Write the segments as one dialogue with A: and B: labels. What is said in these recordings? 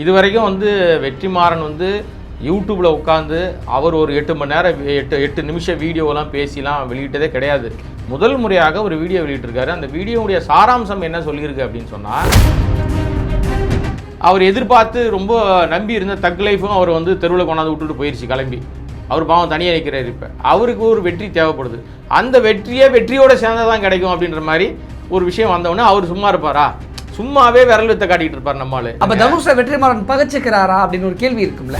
A: இது வரைக்கும் வந்து வெற்றிமாறன் வந்து யூடியூப்பில் உட்காந்து அவர் ஒரு எட்டு மணி நேரம் எட்டு எட்டு நிமிஷம் வீடியோலாம் பேசிலாம் வெளியிட்டதே கிடையாது. முதல் முறையாக ஒரு வீடியோ வெளியிட்டிருக்காரு. அந்த வீடியோவுடைய சாராம்சம் என்ன சொல்லியிருக்கு அப்படின்னு சொன்னால் அவர் எதிர்பார்த்து ரொம்ப நம்பி இருந்த தக் லைஃபும் அவர் வந்து தெருவில் கொண்டாந்து விட்டுட்டு போயிடுச்சு கிளம்பி. அவர் பாவம் தனியாக நிற்கிறார் இப்போ. அவருக்கு ஒரு வெற்றி தேவைப்படுது. அந்த வெற்றியே வெற்றியோட தான் கிடைக்கும் அப்படின்ற மாதிரி ஒரு விஷயம் வந்தவுடனே அவர் சும்மா இருப்பாரா? சும்மாவே விரல் வித்த காட்டிட்டு இருப்பார் நம்மால்.
B: அப்ப தனுஷை வெற்றிமாறன் பகச்சுக்கிறாரா அப்படின்னு ஒரு கேள்வி இருக்கும்ல.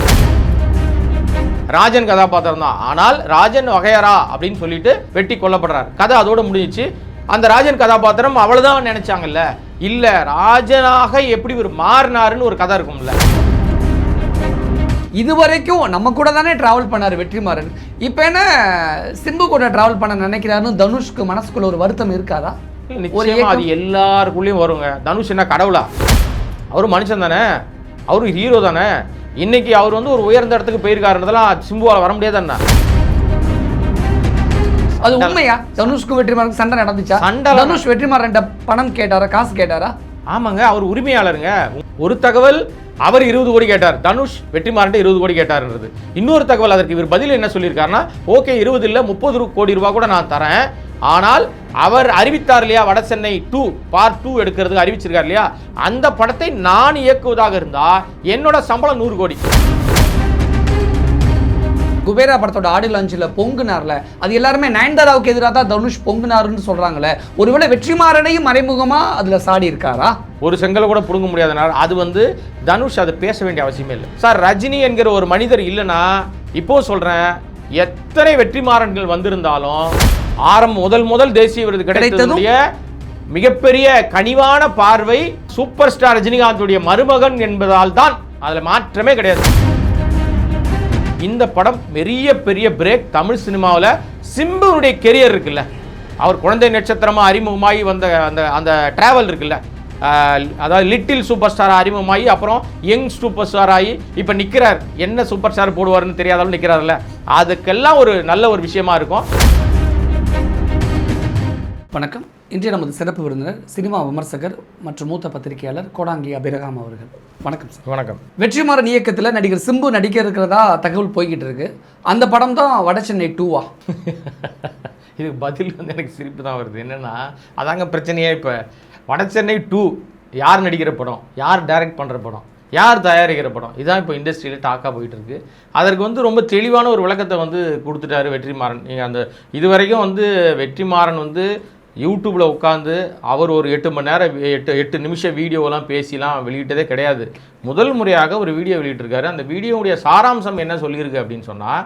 A: ராஜன் கதாபாத்திரம் தான். ஆனால் ராஜன் வகையரா அப்படின்னு சொல்லிட்டு வெட்டி கொல்லப்படுறார். கதை அதோட முடிஞ்சிச்சு. அந்த ராஜன் கதாபாத்திரம் அவ்வளவுதான் நினைச்சாங்கல்ல. இல்ல ராஜனாக எப்படி ஒரு மாறினாருன்னு ஒரு கதை இருக்கும்ல.
B: இது வரைக்கும் நம்ம கூட தானே டிராவல் பண்ணாரு வெற்றிமாறன். இப்போ என்ன சிம்பு கூட டிராவல் பண்ண நினைக்கிறாருன்னு தனுஷ்க்கு மனசுக்குள்ள ஒரு வருத்தம் இருக்காதா?
A: நிச்சயமா அது எல்லாருக்குள்ளேயும் வருங்க. தனுஷ் என்ன கடவுளா? அவரும் மனுஷன் தானே? அவரும் ஹீரோ தானே? இன்னைக்கு அவர் வந்து ஒரு உயர்ந்த இடத்துக்கு போயிருக்காருன்றதெல்லாம் சிம்புவால வர முடியாதுன்னா
B: அது உண்மையா? தனுஷ்க்கு வெற்றிமாறன் சண்டை நடந்துச்சா?
A: சண்டை
B: தனுஷ் வெற்றிமாறன் பணம் கேட்டாரா காசு கேட்டாரா?
A: ஆமாங்க அவர் உரிமையாளருங்க. ஒரு தகவல் அவர் இருபது கோடி கேட்டார். தனுஷ் வெற்றிமாறன் இருபது கோடி கேட்டார்ன்றது. இன்னொரு தகவல் அதற்கு இவர் பதில் என்ன சொல்லியிருக்காருன்னா ஓகே இருபது இல்லை முப்பது கோடி ரூபாய் கூட நான் தரேன். ஆனால் அவர் அறிவித்தார் இல்லையா? வட சென்னை டூ பார்ட் டூ எடுக்கிறதுக்கு அறிவிச்சிருக்கார் இல்லையா? அந்த படத்தை நான் இயக்குவதாக இருந்தா என்னோட சம்பளம் நூறு கோடி.
B: குபேரா படத்தோட ஆடியோ லான்ச்சில் பொங்குனார்ல. அது எல்லாருமே நயன்தாராவுக்கு எதிராக தான் தனுஷ் பொங்குனாருன்னு சொல்றாங்களே. ஒருவேளை வெற்றிமாறனையும் மறைமுகமா அதுல சாடி இருக்காரா?
A: ஒரு செங்கலை கூட பிடுங்க முடியாதனால அது வந்து தனுஷ் அதை பேச வேண்டிய அவசியமே இல்லை. சார் ரஜினி என்கிற ஒரு மனிதர் இல்லைன்னா இப்போ சொல்றேன் எத்தனை வெற்றிமாறன்கள் வந்திருந்தாலும் ஆரம்பம் முதல் முதல் தேசிய விருது கிடைத்ததுடைய மிகப்பெரிய கனிவான பார்வை சூப்பர் ஸ்டார் ரஜினிகாந்துடைய மருமகன் என்பதால் தான் அதுல மாற்றமே கிடையாது. இந்த படம் பெரிய பெரிய பிரேக் தமிழ் சினிமாவில் சிம்புனுடைய கெரியர் இருக்குல்ல. அவர் குழந்தை நட்சத்திரமா அறிமுகமாகி வந்த அந்த அந்த டிராவல் இருக்குல்ல. அதாவது லிட்டில் சூப்பர் ஸ்டார் அறிமுகமாகி அப்புறம் யங் சூப்பர் ஸ்டார் ஆகி இப்போ நிற்கிறார் என்ன சூப்பர் ஸ்டார் போடுவார்னு தெரியாதாலும் நிற்கிறார்ல அதுக்கெல்லாம் ஒரு நல்ல ஒரு விஷயமா இருக்கும்.
B: வணக்கம். இன்றைய நமது சிறப்பு விருந்தினர் சினிமா விமர்சகர் மற்றும் மூத்த பத்திரிகையாளர் கோடாங்கி அபிரகாம் அவர்கள். வணக்கம் சார்.
A: வணக்கம்.
B: வெற்றிமாறன் இயக்கத்தில் நடிகர் சிம்பு நடிக்க இருக்கிறதா தகவல் போய்கிட்டு இருக்கு. அந்த படம் தான் வட சென்னை டூவா.
A: இதுக்கு பதில் வந்து எனக்கு சிரிப்பு தான் வருது. என்னன்னா அதாங்க பிரச்சனையே இப்போ. வடசென்னை டூ யார் நடிக்கிற படம்? யார் டைரக்ட் பண்ணுற படம்? யார் தயாரிக்கிற படம்? இதான் இப்போ இண்டஸ்ட்ரியில் டாக்காக போயிட்டு இருக்கு. அதற்கு வந்து ரொம்ப தெளிவான ஒரு விளக்கத்தை வந்து கொடுத்துட்டாரு வெற்றிமாறன். நீங்கள் அந்த இது வரைக்கும் வந்து வெற்றிமாறன் வந்து யூடியூப்பில் உட்காந்து அவர் ஒரு எட்டு மணி நேரம் எட்டு எட்டு நிமிஷம் வீடியோலாம் பேசிலாம் வெளியிட்டதே கிடையாது. முதல் முறையாக ஒரு வீடியோ வெளியிட்டிருக்காரு. அந்த வீடியோவுடைய சாராம்சம் என்ன சொல்லியிருக்கு அப்படின்னு சொன்னால்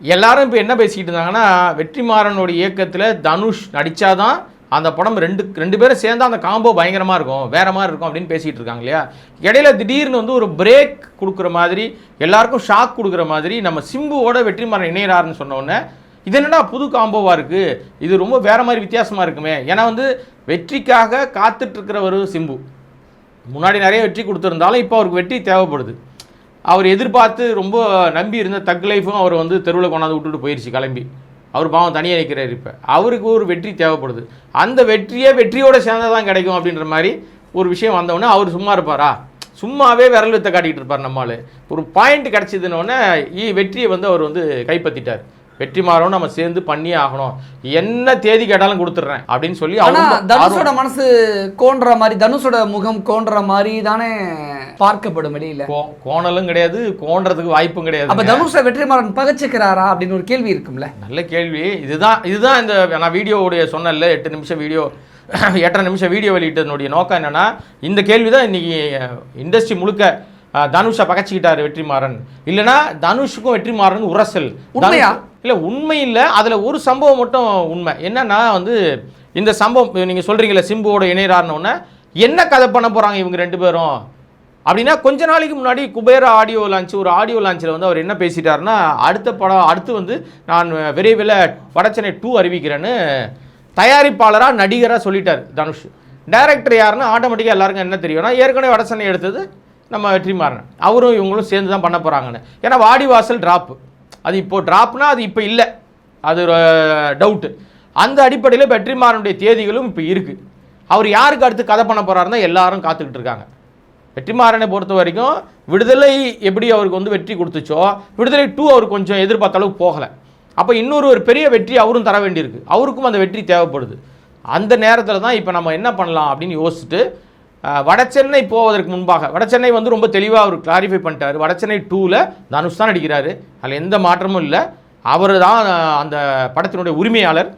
A: எல்லாரும் இப்போ என்ன பேசிக்கிட்டு இருந்தாங்கன்னா வெற்றிமாறனுடைய இயக்கத்தில் தனுஷ் நடித்தாதான் அந்த படம் ரெண்டு ரெண்டு பேரும் சேர்ந்தா அந்த காம்போ பயங்கரமாக இருக்கும் வேற மாதிரி இருக்கும் அப்படின்னு பேசிகிட்டு இருக்காங்க இல்லையா? இடையில திடீர்னு வந்து ஒரு பிரேக் கொடுக்குற மாதிரி எல்லாருக்கும் ஷாக் கொடுக்குற மாதிரி நம்ம சிம்புவோட வெற்றிமாறன் இணையிறாருன்னு சொன்ன இது என்னடா புது காம்போவாக இருக்குது இது ரொம்ப வேறு மாதிரி வித்தியாசமாக இருக்குமே. ஏன்னா வந்து வெற்றிக்காக காத்துட்ருக்கிறவர் சிம்பு. முன்னாடி நிறைய வெற்றி கொடுத்துருந்தாலும் இப்போ அவருக்கு வெற்றி தேவைப்படுது. அவர் எதிர்பார்த்து ரொம்ப நம்பி இருந்த தக் லைஃபும் அவர் வந்து தெருவில் கொண்டாந்து விட்டுட்டு போயிடுச்சு கிளம்பி. அவர் பாவம் தனியாக நிற்கிறார் இப்போ. அவருக்கு ஒரு வெற்றி தேவைப்படுது. அந்த வெற்றியே வெற்றியோட சேர்ந்ததான் கிடைக்கும் அப்படின்ற மாதிரி ஒரு விஷயம் வந்தவுடனே அவர் சும்மா இருப்பாரா? சும்மாவே விரல் வித்த காட்டிகிட்டு இருப்பார் நம்மால். ஒரு பாயிண்ட் கிடச்சிதுன்னொடனே வெற்றியை வந்து அவர் வந்து கைப்பற்றிட்டார் வெற்றி மாறவும் நம்ம சேர்ந்து பண்ணியே ஆகணும். என்ன தேதி கேட்டாலும் கொடுத்துட்றேன் அப்படின்னு சொல்லி
B: ஆனா
A: அவங்க
B: தனுஷோட மனசு கோன்ற மாதிரி தனுஷோட முகம் கோன்ற மாதிரி தானே பார்க்கப்படும் வெளியில.
A: கோணலும் கிடையாது கோன்றதுக்கு வாய்ப்பும் கிடையாது.
B: அப்ப தனுஷை வெற்றிமாறன் பகச்சுக்கிறாரா அப்படின்னு ஒரு கேள்வி இருக்கும்ல.
A: நல்ல கேள்வி. இதுதான் இதுதான் இந்த நான் வீடியோவுடைய சொன்னேன்ல எட்டு நிமிஷம் வீடியோ எட்டரை நிமிஷம் வீடியோ வெளியிட்டதனுடைய நோக்கம் என்னன்னா இந்த கேள்வி தான் இன்னைக்கு இண்டஸ்ட்ரி முழுக்க தனுஷை பகச்சிக்கிட்டாரு வெற்றிமாறன். இல்லைன்னா தனுஷுக்கும் வெற்றிமாறன் உரசல்.
B: உண்மையா?
A: இல்ல உண்மை இல்லை. அதுல ஒரு சம்பவம் மட்டும் உண்மை. என்னன்னா வந்து இந்த சம்பவம் நீங்க சொல்றீங்கல்ல சிம்புவோட இணையறாருன்னு என்ன கதை பண்ண போறாங்க இவங்க ரெண்டு பேரும்? அப்படின்னா கொஞ்ச நாளைக்கு முன்னாடி குபேர ஆடியோ லான்ச் ஒரு ஆடியோ லான்ச்சில் வந்து அவர் என்ன பேசிட்டாருன்னா அடுத்த படம் அடுத்து வந்து நான் விரைவில் வடச்சென்னை டூ அறிவிக்கிறேன்னு தயாரிப்பாளராக நடிகராக சொல்லிட்டார் தனுஷ். டைரக்டர் யாருன்னு ஆட்டோமேட்டிக்காக எல்லாருக்கும் என்ன தெரியும்னா ஏற்கனவே வடசென்னை எடுத்தது நம்ம வெற்றிமாறன் அவரும் இவங்களும் சேர்ந்து தான் பண்ண போகிறாங்கன்னு ஏன்னா வாடிவாசல் ட்ராப்பு அது இப்போது ட்ராப்னா அது இப்போ இல்லை. அது டவுட்டு அந்த அடிப்படையில் வெற்றிமாறனுடைய தேதிகளும் இப்போ இருக்குது அவர் யாருக்கு அடுத்து கதை பண்ண போகிறாருன்னா எல்லாரும் காத்துக்கிட்டு இருக்காங்க. வெற்றிமாறனை பொறுத்த வரைக்கும் விடுதலை எப்படி அவருக்கு வந்து வெற்றி கொடுத்துச்சோ விடுதலை டூ அவர் கொஞ்சம் எதிர்பார்த்த அளவுக்கு போகலை. அப்போ இன்னொரு ஒரு பெரிய வெற்றி அவரும் தர வேண்டியிருக்கு. அவருக்கும் அந்த வெற்றி தேவைப்படுது. அந்த நேரத்தில் தான் இப்போ நம்ம என்ன பண்ணலாம் அப்படின்னு யோசிச்சுட்டு வடசென்னை போவதற்கு முன்பாக வடசென்னை வந்து ரொம்ப தெளிவாக அவர் கிளாரிஃபை பண்ணிட்டார். வடசென்னை டூவில் தனுஷ் தான் நடிக்கிறாரு. அதில் எந்த மாற்றமும் இல்லை. அவர் தான் அந்த படத்தினுடைய உரிமையாளர்.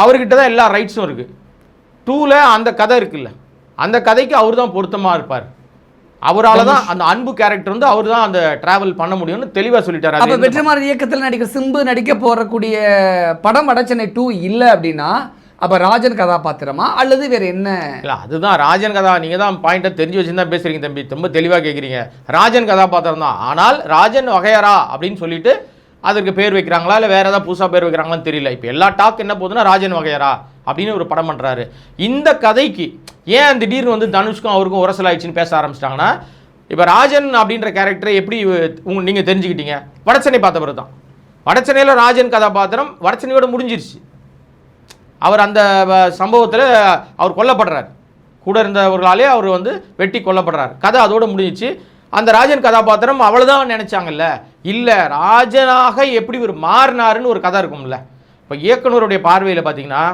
A: அவர்கிட்ட தான் எல்லா ரைட்ஸும் இருக்குது டூவில் அந்த கதை இருக்குல்ல. அந்த கதைக்கு அவர் தான் பொருத்தமாக இருப்பார். அவரால் தான் அந்த அன்பு கேரக்டர் வந்து அவர் தான் அந்த டிராவல் பண்ண முடியும்னு தெளிவாக சொல்லிட்டார்.
B: அப்ப வெற்றிமாறன் இயக்கத்தில் நடிக்கிற சிம்பு நடிக்க போறக்கூடிய படம் வடச்சென்னை டூ இல்லை அப்படின்னா அப்போ ராஜன் கதாபாத்திரமா அல்லது வேற என்ன?
A: இல்லை அதுதான் ராஜன் கதா. நீங்க தான் பாயிண்ட்டை தெரிஞ்சு வச்சுருந்தா பேசுறீங்க தம்பி. ரொம்ப தெளிவாக கேட்குறீங்க ராஜன் கதாபாத்திரம் தான். ஆனால் ராஜன் வகையரா அப்படின்னு சொல்லிட்டு அதற்கு பேர் வைக்கிறாங்களா? இல்லை வேற ஏதாவது புதுசாக பேர் வைக்கிறாங்களான்னு தெரியல. இப்போ எல்லா டாக் என்ன போகுதுன்னா ராஜன் வகையரா அப்படின்னு ஒரு படம் பண்ணுறாரு இந்த கதைக்கு ஏன் திடீர்னு வந்து தனுஷ்க்கும் அவருக்கும் உரசல் ஆயிடுச்சுன்னு பேச ஆரம்பிச்சிட்டாங்கன்னா இப்போ ராஜன் அப்படின்ற கேரக்டரை எப்படி உங்க நீங்கள் தெரிஞ்சுக்கிட்டீங்க? வடச்சென்னை பார்த்த பிறகு தான் வடச்சென்னையில் ராஜன் கதாபாத்திரம் வடச்சென்னையோட முடிஞ்சிருச்சு. அவர் அந்த சம்பவத்தில் அவர் கொல்லப்படுறார். கூட இருந்தவர்களாலே அவர் வந்து வெட்டி கொல்லப்படுறார். கதை அதோடு முடிஞ்சிச்சு. அந்த ராஜன் கதாபாத்திரம் அவ்வளோதான் நினச்சாங்கல்ல. இல்லை ராஜனாக எப்படி ஒரு மாறினாருன்னு ஒரு கதை இருக்கும்ல. இப்போ இயக்குனருடைய பார்வையில் பார்த்தீங்கன்னா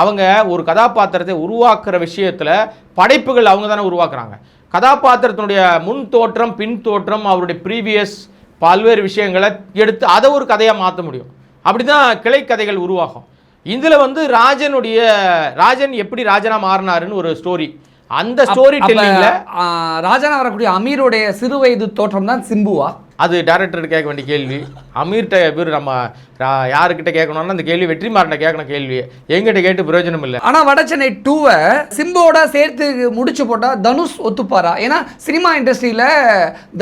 A: அவங்க ஒரு கதாபாத்திரத்தை உருவாக்குற விஷயத்தில் படைப்புகள் அவங்க தானே உருவாக்குறாங்க. கதாபாத்திரத்தினுடைய முன் தோற்றம் பின் தோற்றம் அவருடைய ப்ரீவியஸ் பல்வேறு விஷயங்களை எடுத்து அதை ஒரு கதையாக மாற்ற முடியும். அப்படி தான் கிளை கதைகள் உருவாகும். இதில் வந்து ராஜனுடைய ராஜன் எப்படி ராஜனா மாறினாருன்னு ஒரு ஸ்டோரி அந்த ஸ்டோரி டெல்லிங்ல
B: ராஜனா வரக்கூடிய அமீருடைய சிறு வயது தோற்றம் தான் சிம்புவா?
A: அது டேரக்டர் கேட்க வேண்டிய கேள்வி. அமீர்கிட்ட பேர் நம்ம யாருக்கிட்ட கேட்கணும்னா அந்த கேள்வி வெற்றிமாறன்ட்ட கேட்கணும் கேள்வி. எங்கிட்ட கேட்டு பிரயோஜனம் இல்லை.
B: ஆனா வடச்சென்னை டூவை சிம்போட சேர்த்து முடிச்சு போட்டா தனுஷ் ஒத்துப்பாரா? ஏன்னா சினிமா இண்டஸ்ட்ரியில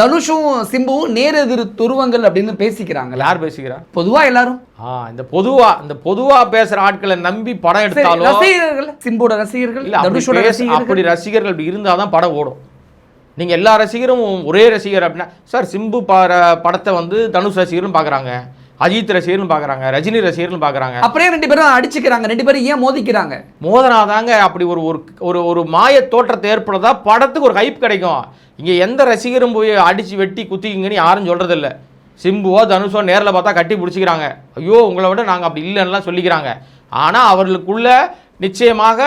B: தனுஷும் சிம்புவும் நேரெதிர் துருவங்கள் அப்படின்னு பேசிக்கிறாங்கல்ல.
A: யார் பேசிக்கிறா?
B: பொதுவா எல்லாரும்.
A: ஆ இந்த பொதுவா இந்த பொதுவா பேசுற ஆட்களை நம்பி படம் எடுத்தாலும்
B: ரசிகர்கள் சிம்போட ரசிகர்கள்
A: அப்படி
B: ரசிகர்கள்.
A: அப்படி ரசிகர்கள் இப்படி இருந்தால் தான் படம் ஓடும். நீங்க எல்லா ரசிகரும் ஒரே ரசிகர் அப்படின்னா சார் சிம்பு பார படத்தை வந்து தனுஷ் ரசிகர்னு பார்க்குறாங்க அஜித் ரசிகர்னு பார்க்குறாங்க ரஜினி ரசிகர்னு பார்க்குறாங்க
B: அப்படியே ரெண்டு பேரும் அடிச்சுக்கிறாங்க ரெண்டு பேரும் ஏன் மோதிக்கிறாங்க?
A: மோதனாதாங்க அப்படி ஒரு ஒரு ஒரு மாய தோற்றத்தை ஏற்படுறதா படத்துக்கு ஒரு ஹைப் கிடைக்கும். இங்கே எந்த ரசிகரும் போய் அடித்து வெட்டி குத்திக்கிங்கன்னு யாரும் சொல்கிறதில்ல சிம்புவோ தனுஷோ நேரில் பார்த்தா கட்டி பிடிச்சிக்கிறாங்க. ஐயோ உங்களை விட நாங்கள் அப்படி இல்லைன்னுலாம் சொல்லிக்கிறாங்க. ஆனால் அவர்களுக்குள்ள நிச்சயமாக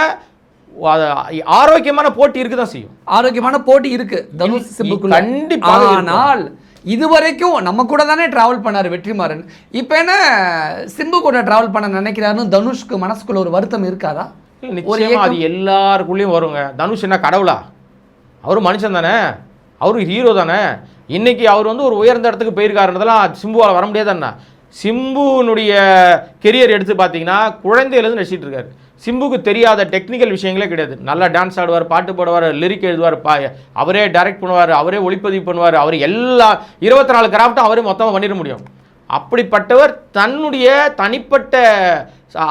A: ஆரோக்கியமான போட்டி இருக்க தான் செய்யும்.
B: ஆரோக்கியமான போட்டி இருக்கு. தனுஷ் சிம்புக்குள்ள.
A: கண்டிப்பாக இருக்கும்.
B: ஆனால் இது வரைக்கும் நம்ம கூட தானே டிராவல் பண்ணாரு வெற்றிமாறன். இப்போ என்ன சிம்பு கூட டிராவல் பண்ண நினைக்கிறாருன்னு தனுஷ்க்கு மனசுக்குள்ள ஒரு வருத்தம் இருக்காதா?
A: நிச்சயமா அது எல்லாருக்குள்ளேயும் வருங்க. தனுஷ் என்ன கடவுளா? அவரும் மனுஷன் தானே. அவரும் ஹீரோ தானே. இன்னைக்கு அவர் வந்து ஒரு உயர்ந்த இடத்துக்கு போயிருக்காருன்றதெல்லாம் சிம்புவால் வர முடியாதுன்னா. சிம்புனுடைய கெரியர் எடுத்து பார்த்தீங்கன்னா குழந்தையிலேருந்து நடிச்சிட்டு இருக்காரு. சிம்புக்கு தெரியாத டெக்னிக்கல் விஷயங்களே கிடையாது. நல்லா டான்ஸ் ஆடுவார் பாட்டு பாடுவார் லிரிக் எழுதுவார் பா அவரே டைரக்ட் பண்ணுவார் அவரே ஒளிப்பதிவு பண்ணுவார் அவர் எல்லா இருபத்தி நாலு கிராஃப்ட்டும் அவரே மொத்தமாக பண்ணிட முடியும். அப்படிப்பட்டவர் தன்னுடைய தனிப்பட்ட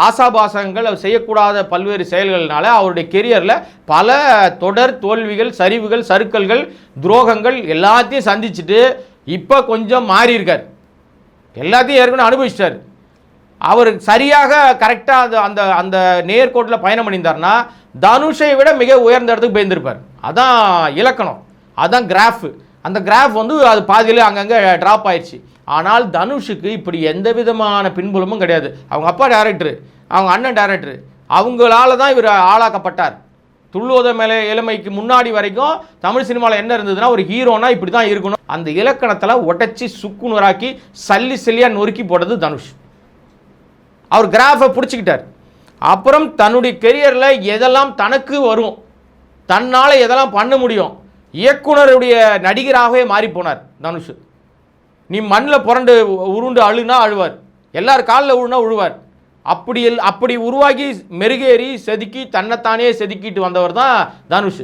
A: ஆசாபாசங்கள் அவர் செய்யக்கூடாத பல்வேறு செயல்கள்னால அவருடைய கெரியரில் பல தொடர் தோல்விகள் சரிவுகள் சறுக்கல்கள் துரோகங்கள் எல்லாத்தையும் சந்திச்சுட்டு இப்போ கொஞ்சம் மாறி இருக்கார் எல்லாத்தையும் ஏற்கனவே அனுபவிச்சிட்டார். அவர் சரியாக கரெக்டாக அந்த அந்த அந்த நேர்கோட்டில் பயணம் பண்ணியிருந்தார்னா தனுஷை விட மிக உயர்ந்த இடத்துக்கு போயிருந்திருப்பார் அதான் இலக்கணம். அதான் கிராஃப் அந்த கிராஃப் வந்து அது பாதியிலே அங்கங்கே ட்ராப் ஆயிடுச்சு ஆனால் தனுஷுக்கு இப்படி எந்த விதமான பின்புலமும் கிடையாது. அவங்க அப்பா டேரக்டரு அவங்க அண்ணன் டேரக்டரு அவங்களால தான் இவர் ஆளாக்கப்பட்டார். துள்ளுவத மேலே இளமைக்கு முன்னாடி வரைக்கும் தமிழ் சினிமாவில் என்ன இருந்ததுன்னா ஒரு ஹீரோனா இப்படி தான் இருக்கணும். அந்த இலக்கணத்தில் உடைச்சி சுக்குநூறாக்கி சல்லி சல்லியாக நொறுக்கி போட்டது தனுஷ். அவர் கிராஃபை பிடிச்சிக்கிட்டார். அப்புறம் தன்னுடைய கெரியரில் எதெல்லாம் தனக்கு வரும் தன்னால் எதெல்லாம் பண்ண முடியும் இயக்குனருடைய நடிகராகவே மாறி போனார் தனுஷ். நீ மண்ணில் புரண்டு உருண்டு அழுனா அழுவார். எல்லார் காலில் உழுனா உழுவார். அப்படி அப்படி உருவாகி மெருகேறி செதுக்கி தன்னைத்தானே செதுக்கிட்டு வந்தவர் தான் தனுஷ்.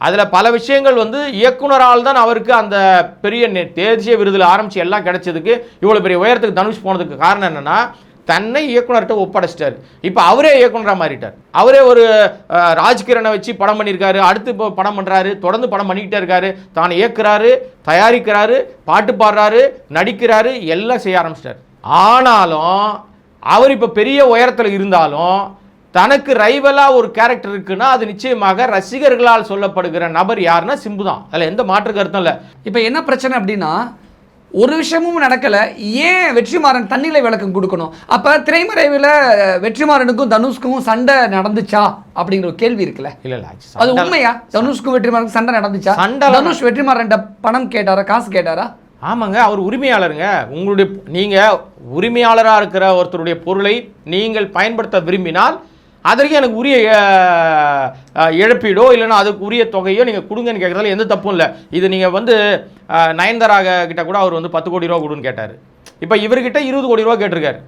A: அதில் பல விஷயங்கள் வந்து இயக்குனரால் தான் அவருக்கு அந்த பெரிய தேசிய விருதில் ஆரம்பித்து எல்லாம் கிடைச்சதுக்கு இவ்வளோ பெரிய உயரத்துக்கு தனுஷ் போனதுக்கு காரணம் என்னென்னா தன்னை இயக்குனர்கிட்ட ஒப்படைச்சிட்டார். இப்போ அவரே இயக்குனராக மாறிட்டார். அவரே ஒரு ராஜ்கிரனை வச்சு படம் பண்ணியிருக்காரு அடுத்து இப்போ படம் பண்ணுறாரு தொடர்ந்து படம் பண்ணிக்கிட்டே இருக்காரு தான் இயக்குறாரு தயாரிக்கிறாரு பாட்டு பாடுறாரு நடிக்கிறாரு எல்லாம் செய்ய ஆரம்பிச்சிட்டார். ஆனாலும் அவர் இப்போ பெரிய உயரத்தில் இருந்தாலும் தனக்கு ரைவலா ஒரு கேரக்டர் இருக்குன்னா அது நிச்சயமாக ரசிகர்களால் சொல்லப்படுகிற நபர் யாருன்னா சிம்பு தான். அதில் எந்த மாற்று கருத்தும் இல்லை.
B: இப்போ என்ன பிரச்சனை அப்படின்னா ஒரு விஷயமும் நடக்கல ஏன் வெற்றிமாறன் தண்ணிலை விளக்கம் கொடுக்கணும்? அப்ப திரைமறைவில் வெற்றிமாறனுக்கும் தனுஷ்க்கும் சண்டை நடந்துச்சா? அப்படிங்கிற ஒரு கேள்வி இருக்குல்ல.
A: இல்ல இல்ல
B: அது உண்மையா? தனுஷ்க்கும் வெற்றிமாறனுக்கும் சண்டை நடந்துச்சா?
A: சண்டை
B: தனுஷ் வெற்றிமாறன் பணம் கேட்டாரா காசு கேட்டாரா?
A: ஆமாங்க அவர் உரிமையாளருங்க. உங்களுடைய நீங்கள் உரிமையாளராக இருக்கிற ஒருத்தருடைய பொருளை நீங்கள் பயன்படுத்த விரும்பினால் அதற்கு எனக்கு உரிய இழப்பீடோ இல்லைன்னா அதுக்கு உரிய தொகையோ நீங்கள் கொடுங்கன்னு கேட்குறதால எந்த தப்பும் இல்லை. இது நீங்கள் வந்து நயன்தாராக கிட்ட கூட அவர் வந்து பத்து கோடி ரூபா கொடுன்னு கேட்டார். இப்போ இவர்கிட்ட இருபது கோடி ரூபா கேட்டிருக்காரு.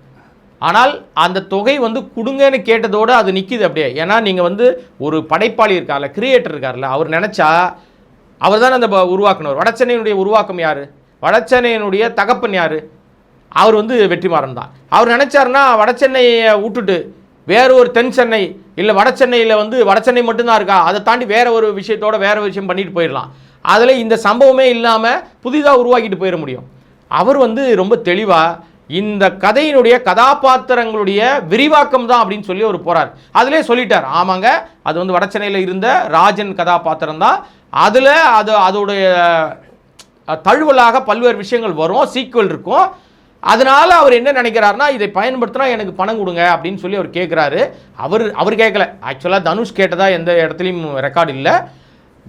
A: ஆனால் அந்த தொகை வந்து கொடுங்கன்னு கேட்டதோடு அது நிற்கிது அப்படியே. ஏன்னா நீங்கள் வந்து ஒரு படைப்பாளி இருக்கார்ல கிரியேட்டர் இருக்கார்ல அவர் நினச்சா அவர் தான் அந்த உருவாக்கினவர். வடச்சென்னையினுடைய உருவாக்கம் யார்? வடச்சென்னையினுடைய தகப்பன் யார்? அவர் வந்து வெற்றிமாறன் தான். அவர் நினச்சாருன்னா வடச்சென்னையை விட்டுட்டு வேற ஒரு தென் சென்னை இல்லை வடசென்னையில் வந்து வடச்சென்னை மட்டும்தான் இருக்கா? அதை தாண்டி வேற ஒரு விஷயத்தோட வேற ஒரு விஷயம் பண்ணிட்டு போயிடலாம். அதில் இந்த சம்பவமே இல்லாமல் புதிதாக உருவாக்கிட்டு போயிட முடியும். அவர் வந்து ரொம்ப தெளிவாக இந்த கதையினுடைய கதாபாத்திரங்களுடைய விரிவாக்கம் தான் அப்படின்னு சொல்லி அவர் போறார். அதிலே சொல்லிட்டார். ஆமாங்க அது வந்து வடச்சென்னையில் இருந்த ராஜன் கதாபாத்திரம் தான். அதில் அது அதோடைய தழுவலாக பல்வேறு விஷயங்கள் வரும் சீக்குவல் இருக்கும். அதனால அவர் என்ன நினைக்கிறாருன்னா இதை பயன்படுத்தினா எனக்கு பணம் கொடுங்க அப்படின்னு சொல்லி அவர் கேட்குறாரு அவர் அவர் கேட்கல ஆக்சுவலாக தனுஷ் கேட்டதா எந்த இடத்துலையும் ரெக்கார்டு இல்லை.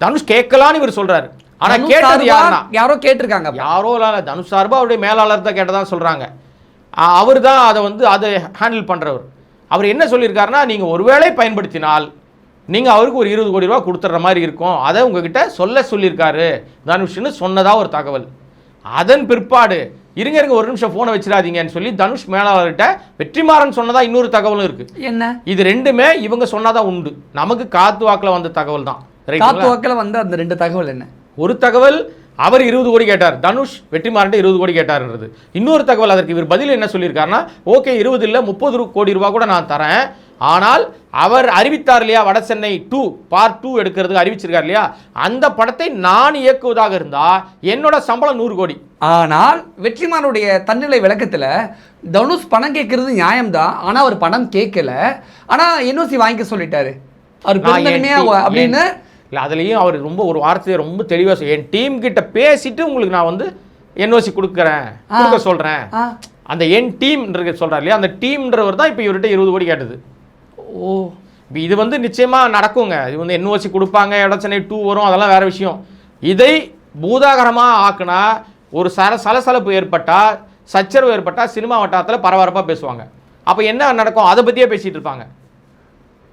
A: தனுஷ் கேட்கலான்னு இவர் சொல்றாரு. ஆனா
B: தனுஷ்
A: கேட்டது யாருன்னா?
B: யாரோ கேட்டிருக்காங்க
A: யாரோ இல்லை தனுஷ் சார்பா அவருடைய மேலாளர் தான் கேட்டதா சொல்றாங்க. அவர் தான் அதை வந்து அதை ஹேண்டில் பண்றவர். அவர் என்ன சொல்லியிருக்காருன்னா நீங்க ஒருவேளை பயன்படுத்தினால் நீங்க அவருக்கு ஒரு இருபது கோடி ரூபா கொடுத்துட்ற மாதிரி இருக்கும். அதை உங்ககிட்ட சொல்ல சொல்லியிருக்காரு. தனுஷ்னு சொன்னதா ஒரு தகவல். அதன் பிற்பாடு இருங்க இருங்க ஒரு நிமிஷம் ஃபோனை வச்சிடாதீங்கன்னு சொல்லி தனுஷ் மேலாளர்கிட்ட வெற்றிமாறன் சொன்னதா இன்னொரு தகவலும் இருக்கு.
B: என்ன?
A: இது ரெண்டுமே இவங்க சொன்னாதான் உண்டு. நமக்கு காத்து வாக்குல வந்த தகவல் தான்?
B: காத்து வாக்கில் வந்து அந்த ரெண்டு தகவல் என்ன?
A: ஒரு தகவல் அவர் இருபது கோடி கேட்டார். தனுஷ் வெற்றிமாறன் இருபது கோடி கேட்டார்ன்றது. இன்னொரு தகவல் அதற்கு இவர் பதில் என்ன சொல்லியிருக்காருன்னா ஓகே இருபது இல்லை முப்பது கோடி ரூபா கூட நான் தரேன். ஆனால் அவர் அறிவித்தார் இல்லையா வட சென்னை டூ பார்ட் டூ எடுக்கிறதுக்கு அறிவிச்சிருக்கார் இல்லையா அந்த படத்தை நான் இயக்குவதாக இருந்தா என்னோட சம்பளம் நூறு கோடி.
B: ஆனால் வெற்றிமாறனுடைய தன்னிலை விளக்கத்துல தனுஷ் பணம் கேட்கறது நியாயம்தான் ஆனா அவர் பணம் கேட்கல. ஆனா என்ஓசி வாங்கிக்க சொல்லிட்டாரு. அவர் அப்படின்னு
A: இல்ல அதுலயும் அவர் ரொம்ப ஒரு வார்த்தையை ரொம்ப தெளிவா சொல் என் டீம் கிட்ட பேசிட்டு உங்களுக்கு நான் வந்து என்ஓசி கொடுக்குறேன் கொடுக்க சொல்றேன்.
B: ஆ.
A: அந்த என் டீம்ன்ற சொல்றாரு இல்லையா? அந்த டீம்ன்றவர் தான் இப்போ இவர்கிட்ட இருபது கோடி கேட்டது.
B: ஓ.
A: இப்போ இது வந்து நிச்சயமா நடக்குங்க. இது வந்து என்ஓசி கொடுப்பாங்க இடச்சனை டூ வரும் அதெல்லாம் வேற விஷயம். இதை பூதாகரமா ஆக்குனா ஒரு சர சலசலப்பு ஏற்பட்டா சச்சரவு ஏற்பட்டா சினிமா வட்டாரத்தில் பரபரப்பா பேசுவாங்க. அப்போ என்ன நடக்கும்? அதை பத்தியே பேசிட்டு இருப்பாங்க.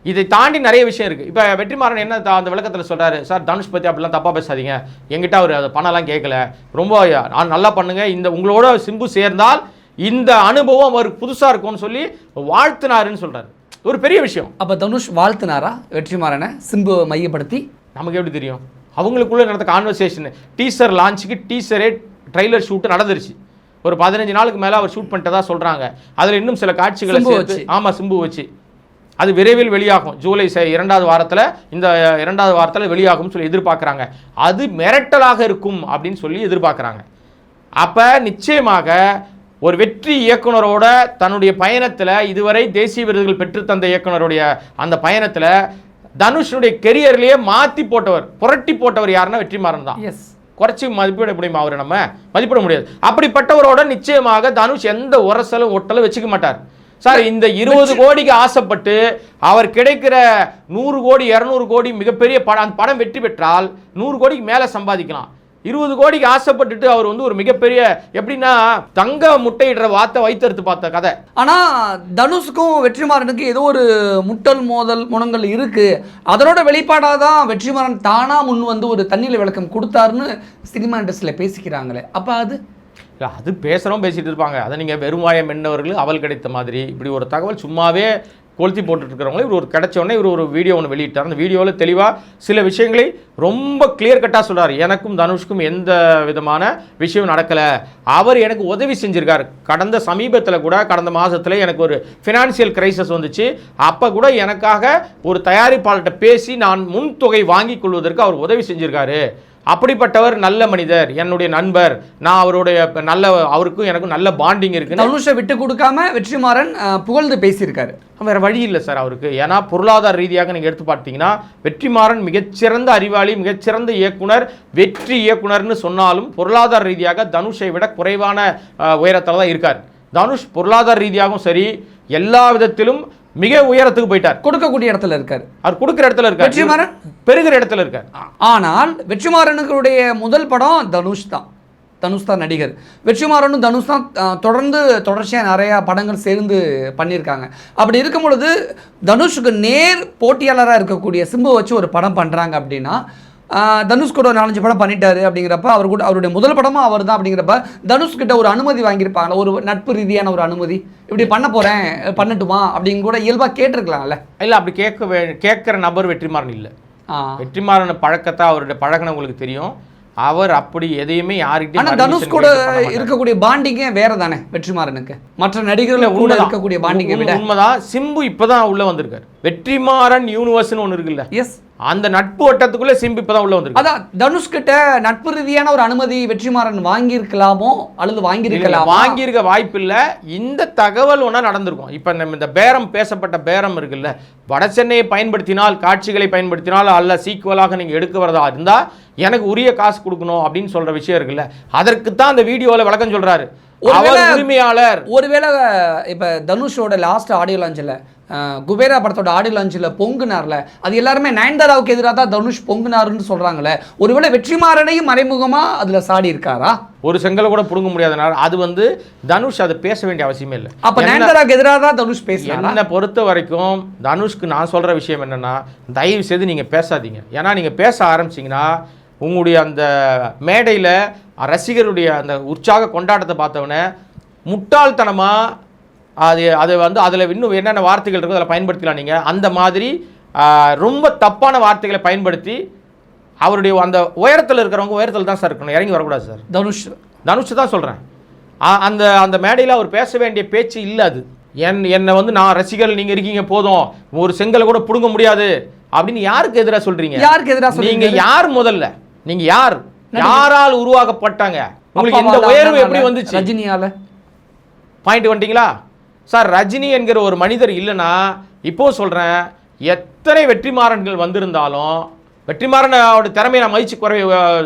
A: இதை தாண்டி நிறைய விஷயம் இருக்குது இப்போ வெற்றிமாறன் என்ன அந்த விளக்கத்தில் சொல்றாரு சார் தனுஷ் பற்றி அப்படிலாம் தப்பாக பேசாதீங்க. எங்கிட்ட அவர் அதை பணம்லாம் கேட்கல ரொம்ப நான் நல்லா பண்ணுங்க. இந்த உங்களோட சிம்பு சேர்ந்தால் இந்த அனுபவம் அவருக்கு புதுசாக இருக்கும்னு சொல்லி வாழ்த்துனாருன்னு சொல்றாரு. ஒரு பெரிய விஷயம்.
B: அப்ப தனுஷ் வாழ்த்துனாரா? வெற்றிமாறனை சிம்புவை மையப்படுத்தி?
A: நமக்கு எப்படி தெரியும்? அவங்களுக்குள்ள நடந்த கான்வர்சேஷன் டீசர் லான்ச்சுக்கு டீசரே ட்ரைலர் ஷூட் நடந்துருச்சு. ஒரு பதினஞ்சு நாளுக்கு மேலே அவர் ஷூட் பண்ணிட்டதா சொல்றாங்க. அதில் இன்னும் சில காட்சிகளை
B: சிம்பு
A: சேர்த்து
B: வச்சு.
A: ஆமா சிம்பு வச்சு. அது விரைவில் வெளியாகும். ஜூலை இரண்டாவது வாரத்தில் இந்த இரண்டாவது வாரத்தில் வெளியாகும்னு சொல்லி எதிர்பார்க்குறாங்க. அது மிரட்டலாக இருக்கும் அப்படின்னு சொல்லி எதிர்பார்க்குறாங்க. அப்போ நிச்சயமாக ஒரு வெற்றி இயக்குனரோட தன்னுடைய பயணத்தில் இதுவரை தேசிய விருதுகள் பெற்றுத்தந்த இயக்குனருடைய அந்த பயணத்தில் தனுஷனுடைய கெரியர்லேயே மாற்றி போட்டவர் புரட்டி போட்டவர் யாருன்னா வெற்றிமாறன் தான்.
B: எஸ்
A: குறைச்சி மதிப்பிட முடியுமா அவரை நம்ம? மதிப்பிட முடியாது. அப்படிப்பட்டவரோட நிச்சயமாக தனுஷ் எந்த உரசலும் ஒட்டலும் வச்சுக்க மாட்டார். சார் இந்த இருபது கோடிக்கு ஆசைப்பட்டு அவர் கிடைக்கிற நூறு கோடி இரநூறு கோடி மிகப்பெரிய படம் அந்த படம் வெற்றி பெற்றால் நூறு கோடிக்கு மேலே சம்பாதிக்கலாம். இருபது கோடிக்கு ஆசைப்பட்டுட்டு அவர் வந்து ஒரு மிகப்பெரிய எப்படின்னா தங்க முட்டையிடுற வார்த்தை வைத்தெடுத்து பார்த்த கதை.
B: ஆனா தனுஷுக்கும் வெற்றிமாறனுக்கு ஏதோ ஒரு முட்டல் மோதல் முனங்கள் இருக்கு. அதனோட வெளிப்பாடாக தான் வெற்றிமாறன் தானா முன் வந்து ஒரு தண்ணியில் விளக்கம் கொடுத்தாருன்னு சினிமா இண்டஸ்ட்ரியில் பேசிக்கிறாங்களே. அப்ப அது
A: இல்லை அது பேசுகிறோம் பேசிகிட்டு இருப்பாங்க. அதை நீங்கள் வெறுமாயம் மென்னவர்கள் அவல் கிடைத்த மாதிரி. இப்படி ஒரு தகவல் சும்மாவே கொளுத்தி போட்டுட்ருக்கிறவங்களே இவர் ஒரு கிடச்சோடனே இவர் ஒரு வீடியோ ஒன்று வெளியிட்டார். அந்த வீடியோவில் தெளிவாக சில விஷயங்களை ரொம்ப கிளியர் கட்டாக சொல்கிறார் எனக்கும் தனுஷ்க்கும் எந்த விதமான விஷயம் நடக்கலை. அவர் எனக்கு உதவி செஞ்சுருக்கார். கடந்த சமீபத்தில் கூட கடந்த மாதத்தில் எனக்கு ஒரு ஃபினான்சியல் கிரைசஸ் வந்துச்சு. அப்போ கூட எனக்காக ஒரு தயாரிப்பாளர்கிட்ட பேசி நான் முன் தொகை வாங்கி கொள்வதற்கு அவர் உதவி செஞ்சுருக்காரு. அப்படிப்பட்டவர் நல்ல மனிதர் என்னுடைய நண்பர் நான் அவருடைய நல்ல அவருக்கும் எனக்கும் நல்ல பாண்டிங் இருக்குன்னு
B: தனுஷை விட்டு கொடுக்காம வெற்றிமாறன் புகழ்ந்து பேசியிருக்காரு.
A: வேற வழி இல்லை சார் அவருக்கு. ஏன்னா பொருளாதார ரீதியாக நீங்கள் எடுத்து பார்த்தீங்கன்னா வெற்றிமாறன் மிகச்சிறந்த அறிவாளி மிகச்சிறந்த இயக்குனர் வெற்றி இயக்குனர்னு சொன்னாலும் பொருளாதார ரீதியாக தனுஷை விட குறைவான உயரத்தில் தான் இருக்கார். தனுஷ் பொருளாதார ரீதியாகவும் சரி எல்லா விதத்திலும் மிக உயரத்துக்கு போயிட்டார்.
B: கொடுக்கக்கூடிய இடத்துல இருக்காரு.
A: அவர் கொடுக்குற இடத்துல இருக்கார்.
B: வெற்றிமாறன்?
A: பெருகிற இடத்துல இருக்கார்.
B: ஆனால் வெற்றிமாறனுடைய முதல் படம் தனுஷ் தான். தனுஷ் தான் நடிகர். வெற்றிமாறனும் தனுஷ் தான் தொடர்ந்து தொடர்ச்சியாக நிறையா படங்கள் சேர்ந்து பண்ணியிருக்காங்க. அப்படி இருக்கும் பொழுது தனுஷுக்கு நேர் போட்டியாளராக இருக்கக்கூடிய சிம்பு வச்சு ஒரு படம் பண்ணுறாங்க அப்படின்னா தனுஷ் கூட ஒரு நாலஞ்சு படம் பண்ணிட்டாரு அப்படிங்கிறப்ப அவர் கூட அவருடைய முதல் படமும் அவர் தான் அப்படிங்கிறப்ப தனுஷ் கிட்ட ஒரு அனுமதி வாங்கியிருப்பாங்களா ஒரு நட்பு ரீதியான ஒரு அனுமதி. இப்படி பண்ண போகிறேன் பண்ணட்டுமா அப்படின்னு கூட இயல்பாக கேட்டிருக்கலாம்ல.
A: இல்லை அப்படி கேட்க கேட்குற நபர் வெற்றிமாறன் இல்லை. வெற்றிமாறன் பழக்கத்தை அவருடைய பழகின உங்களுக்கு தெரியும். அவர் அப்படி எதையுமே
B: ஆனா
A: யாருக்கிட்டையும்
B: தனுஷ் கூட. இருக்கக்கூடிய பாண்டிங்கே வேற தானே வெற்றிமாறனுக்கு. மற்ற நடிகர்கள் கூட. இருக்கக்கூடிய பாண்டிங்கை விட.
A: உண்மை- உண்மைதான். சிம்பு இப்பதான் உள்ள வந்திருக்காரு. வெற்றிமாறன் யூனிவர்ஸ்னு ஒன்று இருக்குல்ல.
B: எஸ்
A: அந்த நட்பு வட்டத்துக்குள்ள சிம்பு இப்பதான் உள்ள வந்திருக்கு.
B: அதான் தனுஷ் கிட்ட நட்பு ரீதியான ஒரு அனுமதி வெற்றிமாறன் வாங்கியிருக்கலாமோ? அல்லது வாங்கியிருக்கலாமா?
A: வாங்கியிருக்க வாய்ப்பு இல்ல இந்த தகவல் ஒன்றா நடந்திருக்கும். இப்போ நம்ம இந்த பேரம் பேசப்பட்ட பேரம் இருக்குல்ல வட சென்னையை பயன்படுத்தினால் காட்சிகளை பயன்படுத்தினால் அல்ல சீக்குவலாக நீங்க எடுக்க வரதா இருந்தா எனக்கு உரிய காசு கொடுக்கணும் அப்படின்னு சொல்ற விஷயம் இருக்குல்ல. அதற்கு தான் அந்த வீடியோல விளக்கம் சொல்றாரு. அவர்
B: ஒருவேளை-
A: உரிமையாளர்.
B: ஒருவேளை இப்ப தனுஷோட லாஸ்ட் ஆடியோ லான்ச்சில் குபேரா படத்தோட ஆடியோ லான்ச்சில் பொங்குனார்ல அது எல்லாருமே நயன்தாராவுக்கு எதிராக தான் தனுஷ் பொங்குனாருன்னு சொல்றாங்களே. ஒருவேளை வெற்றிமாறனையும் மறைமுகமா அதுல சாடி இருக்காரா?
A: ஒரு செங்கலை கூட புடுங்க முடியாதனால அது வந்து தனுஷ் அதை பேச வேண்டிய அவசியமே இல்லை.
B: அப்ப நயன்தாராவுக்கு எதிராக தான் தனுஷ் பேசுறாரா
A: என்னை பொறுத்த வரைக்கும் தனுஷ்க்கு நான் சொல்கிற விஷயம் என்னென்னா தயவு செய்து நீங்கள் பேசாதீங்க. ஏன்னா நீங்கள் பேச ஆரம்பிச்சிங்கன்னா உங்களுடைய அந்த மேடையில் ரசிகருடைய அந்த உற்சாக கொண்டாட்டத்தை பார்த்தவொடனே முட்டாள்தனமாக அது அது வந்து அதில் இன்னும் என்னென்ன வார்த்தைகள் இருக்கோ அதில் பயன்படுத்தலாம் நீங்கள் அந்த மாதிரி ரொம்ப தப்பான வார்த்தைகளை பயன்படுத்தி அவருடைய அந்த உயரத்தில் இருக்கிறவங்க உயரத்தில் தான் சார் இருக்கணும். இறங்கி வரக்கூடாது சார்.
B: தனுஷ்.
A: தனுஷ் தான் சொல்கிறேன் அந்த அந்த மேடையில் அவர் பேச வேண்டிய பேச்சு இல்லை அது. என் என்னை வந்து நான் ரசிகர்கள் நீங்கள் இருக்கீங்க போதும். ஒரு செங்கலை கூட பிடுங்க முடியாது. அப்படின்னு யாருக்கு எதிராக சொல்றீங்க?
B: யாருக்கு எதிராக சொல்றீங்க?
A: நீங்க யார் முதல்ல? நீங்க யார்? யாரால் உருவாக்கப்பட்டாங்க? உங்களுக்கு இந்த உயர்வு எப்படி வந்துச்சு?
B: ரஜினியால.
A: பாயிண்ட் வந்துட்டீங்களா? சார் ரஜினி என்கிற ஒரு மனிதர் இல்லைன்னா இப்போ சொல்கிறேன் எத்தனை வெற்றிமாறன்கள் வந்திருந்தாலும் வெற்றிமாறன் அவருடைய திறமையை நான் மகிழ்ச்சி குறை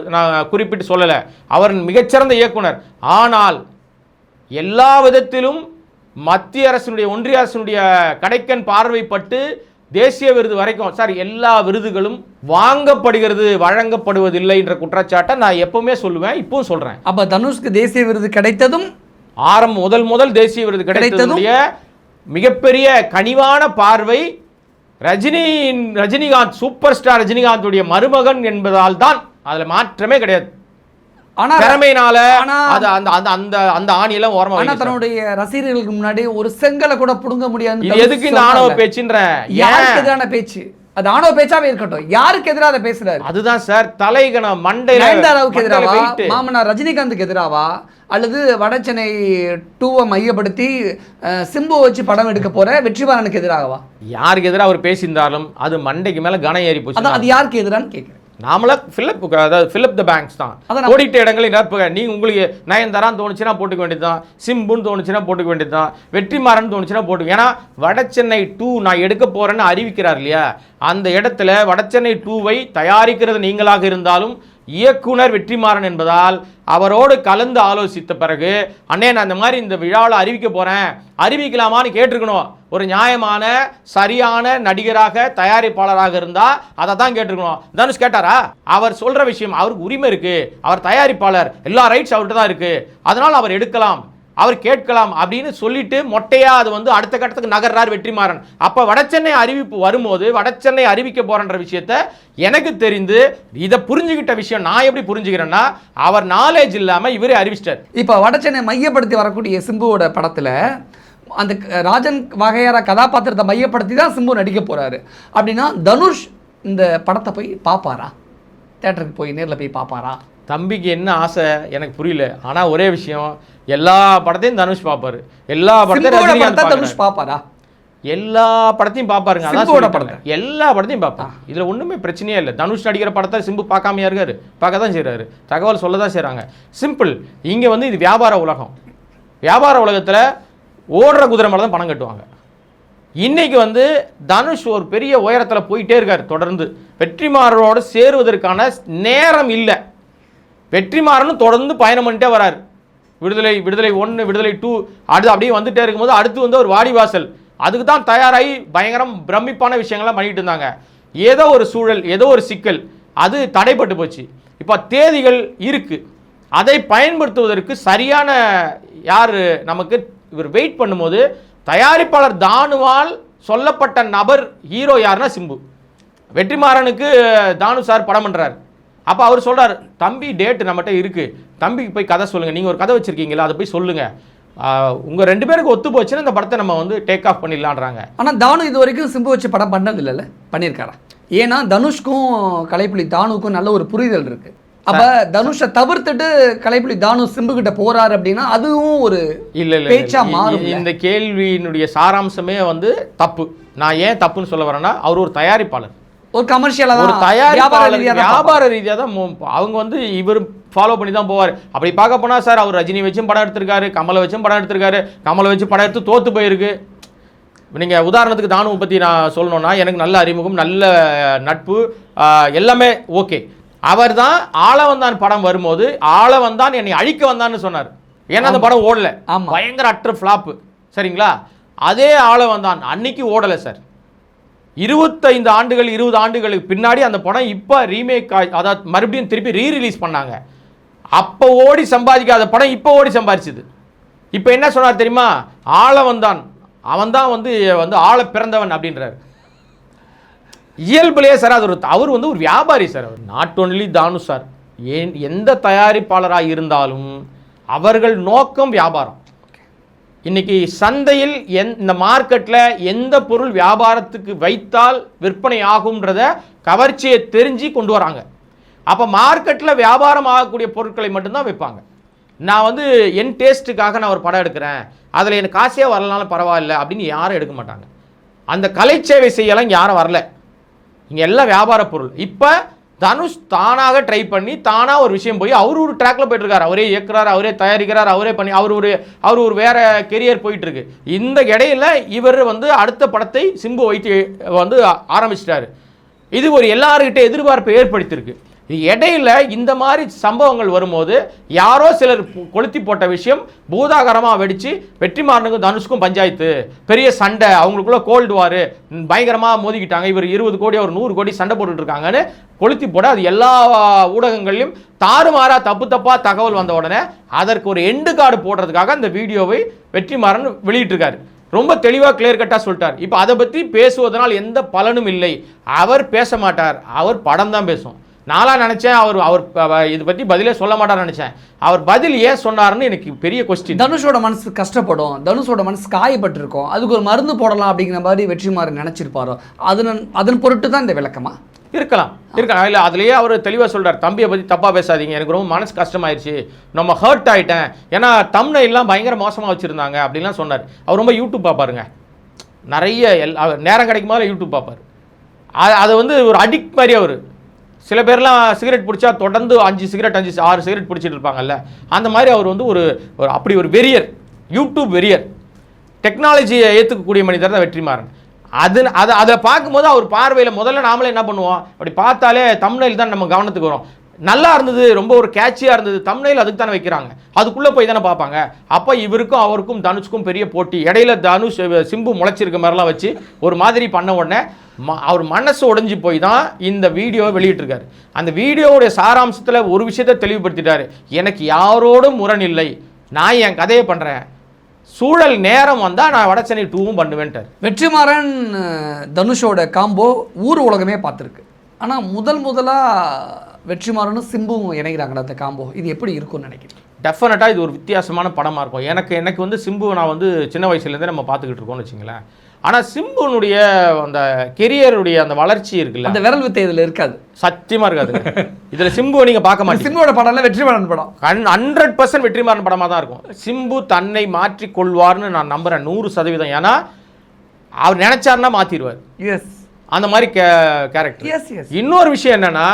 A: நான் குறிப்பிட்டு சொல்லலை. அவர் மிகச்சிறந்த இயக்குனர். ஆனால் எல்லா விதத்திலும் மத்திய அரசினுடைய ஒன்றிய அரசினுடைய கடைக்கன் பார்வைப்பட்டு தேசிய விருது வரைக்கும் சார் எல்லா விருதுகளும் வாங்கப்படுகிறது வழங்கப்படுவதில்லை என்ற குற்றச்சாட்டை நான் எப்பவுமே சொல்லுவேன் இப்பவும் சொல்கிறேன்
B: அப்ப தனுஷ்க்கு தேசிய விருது கிடைத்ததும்
A: ஆரம்ப முதல் முதல் தேசிய விருது கிடைத்ததுடைய மிகப்பெரிய கனிவான பார்வை ரஜினி ரஜினிகாந்த் சூப்பர் ஸ்டார் ரஜினிகாந்துடைய மருமகன் என்பதால் தான் அதுல மாற்றமே கிடையாது.
B: ஆனா
A: திறமையினால
B: ஆனா
A: அது அந்த அந்த அந்த அந்த ஆணியெல்லாம் ஓரமா
B: ஆனா
A: வைங்க சார்.
B: தன்னுடைய ரசிகர்களுக்கு முன்னாடி ஒரு செங்கலை கூட புடுங்க முடியாது
A: எதுக்கு இந்த ஆணவ பேச்சுன்ற?
B: யாருக்கு
A: ஏன்
B: எதிரான பேச்சு? அது ஆணவ பேச்சாவே இருக்கட்டும். யாருக்கு எதிராக பேசுறாரு?
A: அதுதான் சார் தலைகண மண்டையில
B: நயன்தாராவுக்கு எதிராவா. மாமனார் ரஜினிகாந்துக்கு எதிராவா? அல்லது வடசென்னை டூவை மையப்படுத்தி சிம்பு வச்சு படம் எடுக்க போற வெற்றிமாறனுக்கு எதிராகவா?
A: யாருக்கு எதிராக அவர் பேசியிருந்தாலும் அது மண்டைக்கு மேல கனம் ஏறி போச்சு.
B: அதான் அது யாருக்கு எதிரான்னு கேட்குறேன்
A: நாமளா ஃபில்லப் அதாவது ஃபில்லப் த பேங்க்ஸ் தான். கோடிட்ட இடங்களை நிரப்புக நீ உங்களுக்கு நயன்தாரான்னு தோணுச்சுன்னா போட்டுக்க வேண்டியதுதான். சிம்புன்னு தோணுச்சுன்னா போட்டுக்க வேண்டியதுதான். வெற்றிமாறன் தோணுச்சுன்னா போட்டுக்க ஏன்னா வடசென்னை டூ நான் எடுக்க போறேன்னு அறிவிக்கிறார் இல்லையா? அந்த இடத்துல வடசென்னை டூவை தயாரிக்கிறது நீங்களாக இருந்தாலும் இயக்குனர் வெற்றிமாறன் என்பதால் அவரோடு கலந்து ஆலோசித்த பிறகு அண்ணே நான் இந்த மாதிரி இந்த விழாவில் அறிவிக்க போகிறேன் அறிவிக்கலாமான்னு கேட்டிருக்கணும். ஒரு நியாயமான சரியான நடிகராக தயாரிப்பாளராக இருந்தால் அதை தான் கேட்டிருக்கணும். தனுஷ் கேட்டாரா? அவர் சொல்கிற விஷயம் அவருக்கு உரிமை இருக்குது அவர் தயாரிப்பாளர். எல்லா ரைட்ஸ் அவர்கிட்ட தான் இருக்குது அதனால் அவர் எடுக்கலாம். அவர் கேட்கலாம் அப்படின்னு சொல்லிட்டு மொட்டையா அது வந்து அடுத்த கட்டத்துக்கு நகர்றார் வெற்றிமாறன். அப்ப வடசென்னை அறிவிப்பு வரும்போது வடசென்னை அறிவிக்க போறன்ற விஷயத்த எனக்கு தெரிந்து இதை புரிஞ்சுக்கிட்ட விஷயம் நான் எப்படி புரிஞ்சுக்கிறேன்னா அவர் நாலேஜ் இல்லாம இவரே அறிவிச்சிட்டார்.
B: இப்போ வடசென்னை மையப்படுத்தி வரக்கூடிய சிம்புவோட படத்துல அந்த ராஜன் வகையார கதாபாத்திரத்தை மையப்படுத்தி தான் சிம்பு நடிக்க போறாரு. அப்படின்னா தனுஷ் இந்த படத்தை போய் பார்ப்பாரா தேட்டருக்கு போய் நேர்ல போய் பார்ப்பாரா
A: தம்பிக்கு என்ன ஆசை? எனக்கு புரியல. ஆனா ஒரே விஷயம் எல்லா படத்தையும் தனுஷ் பார்ப்பாரு எல்லா படத்தையும் ரஜினிகாந்த்
B: படத்தை. தனுஷ் பார்ப்பாரா
A: எல்லா படத்தையும் பார்ப்பாருங்க அதான் சொல்லிட்டாங்க. எல்லா படத்தையும் பார்ப்பான் இதுல ஒண்ணுமே பிரச்சனையே இல்லை. தனுஷ் நடிக்கிற படத்தை சிம்பு பார்க்காமையா இருக்காரு. பார்க்க தான் செய்றாரு. தகவல் சொல்ல தான் செய்றாங்க. சிம்பிள். இங்க வந்து இது வியாபார உலகம். வியாபார உலகத்துல ஓடுற குதிரை மேல தான் பணம் கட்டுவாங்க. இன்னைக்கு வந்து தனுஷ் ஒரு பெரிய உயரத்துல போயிட்டே இருக்காரு தொடர்ந்து. வெற்றிமாறனோட சேருவதற்கான நேரம் இல்லை. வெற்றிமாறனும் தொடர்ந்து பயணம் பண்ணிட்டே வராரு. விடுதலை விடுதலை ஒன்று விடுதலை டூ அடுத்து அப்படியே வந்துட்டே இருக்கும்போது அடுத்து வந்து ஒரு வாடிவாசல் அதுக்கு தான் தயாராகி பயங்கரம் பிரமிப்பான விஷயங்கள்லாம் பண்ணிட்டு இருந்தாங்க. ஏதோ ஒரு சூழல் ஏதோ ஒரு சிக்கல் அது தடைப்பட்டு போச்சு. இப்போ தேதிகள் இருக்குது அதை பயன்படுத்துவதற்கு சரியான யார் நமக்கு இவர் வெயிட் பண்ணும்போது தயாரிப்பாளர் தானுவால் சொல்லப்பட்ட நபர் ஹீரோ யாருன்னா சிம்பு. வெற்றிமாறனுக்கு தானு சார் படம் பண்ணுறாரு அப்போ அவர் சொல்றாரு தம்பி டேட் நம்மகிட்ட இருக்கு. தம்பிக்கு போய் கதை சொல்லுங்க. நீங்க ஒரு கதை வச்சிருக்கீங்களா அதை போய் சொல்லுங்க. ஆஹ் உங்க ரெண்டு பேருக்கு ஒத்து போச்சுன்னா இந்த படத்தை நம்ம வந்து டேக் ஆஃப் பண்ணிடலான்றாங்க.
B: ஆனா தானு இது வரைக்கும் சிம்பு வச்சு படம் பண்ணது இல்லைல்ல பண்ணியிருக்காரா? ஏன்னா தனுஷ்க்கும் கலைப்புலி தானுக்கும் நல்ல ஒரு புரிதல் இருக்கு. அப்ப தனுஷை தவிர்த்துட்டு கலைப்புலி தானு சிம்பு கிட்ட போறாரு அப்படின்னா அதுவும் ஒரு
A: இல்ல இல்ல,
B: பேச்சா மாறும்
A: இந்த கேள்வியினுடைய சாராம்சமே வந்து தப்பு. நான் ஏன் தப்புன்னு சொல்ல வரேன்னா அவர் ஒரு தயாரிப்பாளர்.
B: ஒரு கமர்ஷியலா
A: ஒரு
B: தான்
A: தயாரிப்பாளர்
B: வியாபார
A: ரீதியாக தான் அவங்க வந்து இவர் ஃபாலோ பண்ணி தான் போவார். அப்படி பார்க்க போனா சார் அவர் ரஜினி வச்சும் படம் எடுத்திருக்காரு கமலை வச்சும் படம் எடுத்திருக்காரு. கமலை வச்சு படம் எடுத்து தோத்து போயிருக்கு. நீங்க உதாரணத்துக்கு தானுவை பத்தி நான் சொல்லணும்னா எனக்கு நல்ல அறிமுகம் நல்ல நட்பு எல்லாமே ஓகே அவர் தான் ஆள வந்தான் படம் வரும்போது ஆள வந்தான் என்னை அழிக்க வந்தான்னு சொன்னார். ஏன்னா அந்த படம் ஓடல. பயங்கர அற்ற ஃப்ளாப்பு சரிங்களா? அதே ஆள வந்தான் அன்னைக்கு ஓடலை சார் இருபத்தைந்து ஆண்டுகள் இருபது ஆண்டுகளுக்கு பின்னாடி அந்த படம் இப்போ ரீமேக் அதாவது மறுபடியும் திருப்பி ரீ ரிலீஸ் பண்ணாங்க. அப்போ ஓடி சம்பாதிக்காத படம் இப்போ ஓடி சம்பாதிச்சுது இப்போ என்ன சொன்னார் தெரியுமா? ஆள வந்தான் அவன் தான் வந்து வந்து ஆள பிறந்தவன் அப்படின்றாரு. இயல்புலேயே சார் அது ஒரு அவர் வந்து ஒரு வியாபாரி சார். அவர் நாட் ஒன்லி தானு சார். ஏன் எந்த தயாரிப்பாளராக இருந்தாலும் அவர்கள் நோக்கம் வியாபாரம். இன்னைக்கு சந்தையில் எந் இந்த மார்க்கெட்டில் எந்த பொருள் வியாபாரத்துக்கு வைத்தால் விற்பனை ஆகும்ன்றத கவர்ச்சியை தெரிஞ்சு கொண்டு வராங்க. அப்போ மார்க்கெட்டில் வியாபாரம் ஆகக்கூடிய பொருட்களை மட்டும்தான் வைப்பாங்க நான் வந்து என் டேஸ்ட்டுக்காக நான் ஒரு படம் எடுக்கிறேன். அதில் எனக்கு காசே வரலனாலும் பரவாயில்ல அப்படின்னு யாரும் எடுக்க மாட்டாங்க. அந்த கலை சேவை செய்யலாம் யாரும் வரல. இங்கே எல்லாம் வியாபார பொருள். இப்போ தனுஷ் தானாக ட்ரை பண்ணி தானாக ஒரு விஷயம் போய் அவர் ஒரு ட்ராக்ல போயிட்டு இருக்காரு அவரே இயக்குறாரு அவரே தயாரிக்கிறார் அவரே பண்ணி அவர் ஒரு அவர் ஒரு வேற கெரியர் போயிட்டு இருக்கு இந்த இடையில இவர் வந்து அடுத்த படத்தை சிம்பு வைத்து வந்து ஆரம்பிச்சிட்டாரு. இது ஒரு எல்லாருக்கிட்ட எதிர்பார்ப்பை ஏற்படுத்தியிருக்கு. இடையில இந்த மாதிரி சம்பவங்கள் வரும்போது யாரோ சிலர் கொளுத்தி போட்ட விஷயம் பூதாகரமாக வெடிச்சு வெற்றிமாறனுக்கும் தனுஷ்க்கும் பஞ்சாயத்து. பெரிய சண்டை அவங்களுக்குள்ள கோல்டு வாரு. பயங்கரமாக மோதிக்கிட்டாங்க. இவர் இருபது கோடி ஒரு நூறு கோடி சண்டை போட்டுட்டு இருக்காங்கன்னு கொளுத்தி போட அது எல்லா ஊடகங்கள்லையும் தாறுமாறா தப்பு தப்பா தகவல் வந்த உடனே அதற்கு ஒரு எண்டு கார்டு போடுறதுக்காக அந்த வீடியோவை வெற்றிமாறன் வெளியிட்டிருக்காரு. ரொம்ப தெளிவாக கிளியர் கட்டாக சொல்லிட்டார். இப்போ அதை பற்றி பேசுவதனால் எந்த பலனும் இல்லை. அவர் பேச மாட்டார். அவர் படம் தான் பேசும். நானா நினச்சேன் அவர் அவர் இது பற்றி பதிலே சொல்ல மாட்டார்னு நினச்சேன். அவர் பதில் ஏன் சொன்னாருன்னு எனக்கு பெரிய கொஸ்டின்
B: தனுஷோட மனசு கஷ்டப்படும். தனுஷோட மனசு காயப்பட்டிருக்கும். அதுக்கு ஒரு மருந்து போடலாம் அப்படிங்கிற மாதிரி வெற்றிமாறன் நினைச்சிருப்பாரோ? அதன் அதன் பொருட்டு தான் இந்த விளக்கமா?
A: இருக்கலாம். இருக்கலாம். இல்லை அதுலேயே அவர் தெளிவாக சொல்றார். தம்பியை பற்றி தப்பாக பேசாதீங்க. எனக்கு ரொம்ப மனசு கஷ்டமாயிருச்சு. நம்ம ஹர்ட் ஆயிட்டேன். ஏன்னா தம்னைலாம் பயங்கர மோசமாக வச்சுருந்தாங்க அப்படின்லாம் சொன்னார். அவர் ரொம்ப யூடியூப் பார்ப்பாருங்க. நிறைய எல் நேரம் கிடைக்கும் போது யூடியூப் பார்ப்பார் அதை வந்து ஒரு அடிக்ட் மாதிரி அவர். சில பேர்லாம் சிகரெட் பிடிச்சா தொடர்ந்து அஞ்சு சிகரெட் அஞ்சு ஆறு சிகரெட் பிடிச்சிட்டு இருப்பாங்கல்ல. அந்த மாதிரி அவர் வந்து ஒரு ஒரு அப்படி ஒரு வெறியர் யூடியூப் வெறியர். டெக்னாலஜியை ஏற்றுக்கக்கூடிய மனிதர் தான் வெற்றிமாறன். அது அதை அதை பார்க்கும்போது அவர் பார்வையில் முதல்ல நாமளே என்ன பண்ணுவோம்? அப்படி பார்த்தாலே தமிழில் தான் நம்ம கவனத்துக்கு வரும். நல்லா இருந்தது ரொம்ப ஒரு கேட்சியாக இருந்தது. தமிழில் அதுக்கு தானே வைக்கிறாங்க. அதுக்குள்ளே போய் தானே பார்ப்பாங்க. அப்போ இவருக்கும் அவருக்கும் தனுஷ்க்கும் பெரிய போட்டி. இடையில தனுஷ் சிம்பு முளைச்சிருக்க மாதிரிலாம் வச்சு ஒரு மாதிரி பண்ண உடனே ம- அவர் மனசு உடஞ்சி போய் தான் இந்த வீடியோவை வெளியிட்டிருக்காரு. அந்த வீடியோவுடைய சாராம்சத்தில் ஒரு விஷயத்தை தெளிவுபடுத்திட்டாரு. எனக்கு யாரோடும் முரண் இல்லை. நான் என் கதையை பண்ணுறேன் சூழல் நேரம் வந்தால் நான் வடச்சென்னை டூவும் பண்ணுவேன்ட்டார்.
B: வெற்றிமாறன் தனுஷோட காம்போ ஊர் உலகமே பார்த்துருக்கு. ஆனால் முதல் முதலாக வெற்றிமாறனும் சிம்புவும் இணைகிறாங்களா அந்த காம்போ இது எப்படி இருக்கும்னு நினைக்கிறேன்
A: டெஃபினட்டாக இது ஒரு வித்தியாசமான படமாக இருக்கும். எனக்கு எனக்கு வந்து சிம்பு நான் வந்து சின்ன வயசுலேருந்தே நம்ம பார்த்துக்கிட்டு இருக்கோம்னு வச்சுங்களேன். ஆனால் சிம்புனுடைய அந்த கெரியருடைய அந்த வளர்ச்சி இருக்குல்ல?
B: அந்த விரல் வித்தை இதில் இருக்காது.
A: சத்தியமாக இருக்காது இதில் சிம்புவை நீங்கள் பார்க்க மாட்டீங்க.
B: சிம்புவோட படம்ல வெற்றிமாறன் படம்.
A: கண் ஹண்ட்ரட் பர்சன்ட் வெற்றிமாறன் படமாக தான் இருக்கும். சிம்பு தன்னை மாற்றிக் கொள்வார்னு நான் நம்புகிறேன் நூறு சதவீதம். ஏன்னா அவர் நினைச்சாருன்னா மாத்திடுவார்.
B: எஸ்
A: அந்த மாதிரி கே கேரக்டர்
B: எஸ் எஸ்
A: இன்னொரு விஷயம் என்னன்னா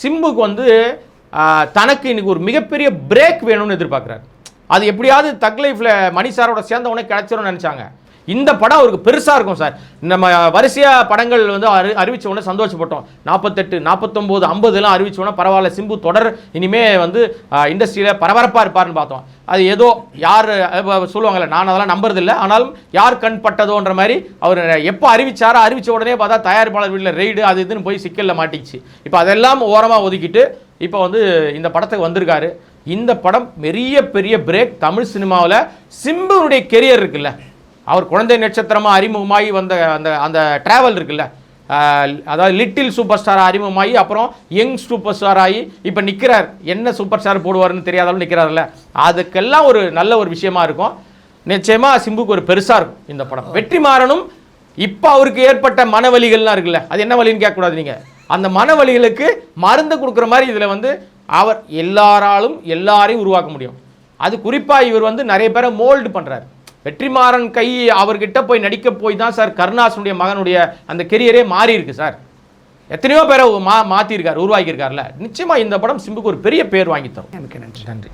A: சிம்புக்கு வந்து தனக்கு இன்னைக்கு ஒரு மிகப்பெரிய பிரேக் வேணும்னு எதிர்பார்க்குறாரு. அது எப்படியாவது தக் லைஃப்பில் மணி சாரோட சேர்ந்த நினச்சாங்க. இந்த படம் அவருக்கு பெருசாக இருக்கும் சார். நம்ம வரிசையாக படங்கள் வந்து அறி அறிவித்த உடனே சந்தோஷப்பட்டோம். நாற்பத்தெட்டு நாற்பத்தொம்போது ஐம்பதுலாம் அறிவித்த உடனே பரவாயில்ல சிம்பு தொடர் இனிமே வந்து இண்டஸ்ட்ரியில் பரபரப்பாக இருப்பார்னு பார்த்தோம். அது ஏதோ யார் சொல்லுவாங்கள்ல நான் அதெல்லாம் நம்புறதில்லை. ஆனாலும் யார் கண் பட்டதோன்ற மாதிரி அவர் எப்போ அறிவிச்சாரோ அறிவித்த உடனே பார்த்தா தயாரிப்பாளர் வீட்டில் ரெய்டு அது இதுன்னு போய் சிக்கலில் மாட்டிச்சு. இப்போ அதெல்லாம் ஓரமாக ஒதுக்கிட்டு இப்போ வந்து இந்த படத்துக்கு வந்திருக்காரு. இந்த படம் பெரிய பெரிய பிரேக் தமிழ் சினிமாவில் சிம்புனுடைய கெரியர் இருக்குல்ல. அவர் குழந்தை நட்சத்திரமாக அறிமுகமாகி வந்த அந்த அந்த ட்ராவல் இருக்குல்ல அதாவது லிட்டில் சூப்பர் ஸ்டார் அறிமுகமாகி அப்புறம் யங் சூப்பர் ஸ்டார் ஆகி இப்போ நிற்கிறார் என்ன சூப்பர் ஸ்டார் போடுவார்னு தெரியாதாலும் நிற்கிறார்ல அதுக்கெல்லாம் ஒரு நல்ல ஒரு விஷயமா இருக்கும். நிச்சயமாக சிம்புக்கு ஒரு பெருசாக இருக்கும் இந்த படம். வெற்றி மாறனும். இப்போ அவருக்கு ஏற்பட்ட மனவலிகள்லாம் இருக்குல்ல அது என்ன வலின்னு கேட்கக்கூடாது நீங்கள் அந்த மனவலிகளுக்கு மருந்து கொடுக்குற மாதிரி இதில் வந்து அவர் எல்லாராலும் எல்லாரையும் உருவாக்க முடியும். அது குறிப்பாக இவர் வந்து நிறைய பேரை மோல்டு பண்ணுறாரு வெற்றிமாறன் கை அவர்கிட்ட போய் நடிக்க போய் தான் சார் கருணாசனுடைய மகனுடைய அந்த கெரியரே மாறி இருக்கு சார். எத்தனையோ பேரை மா மாற்றிருக்கார் உருவாக்கியிருக்காருல. நிச்சயமாக இந்த படம் சிம்புக்கு ஒரு பெரிய பேர் வாங்கி தரும்.
B: எனக்கு நன்றி.
A: நன்றி.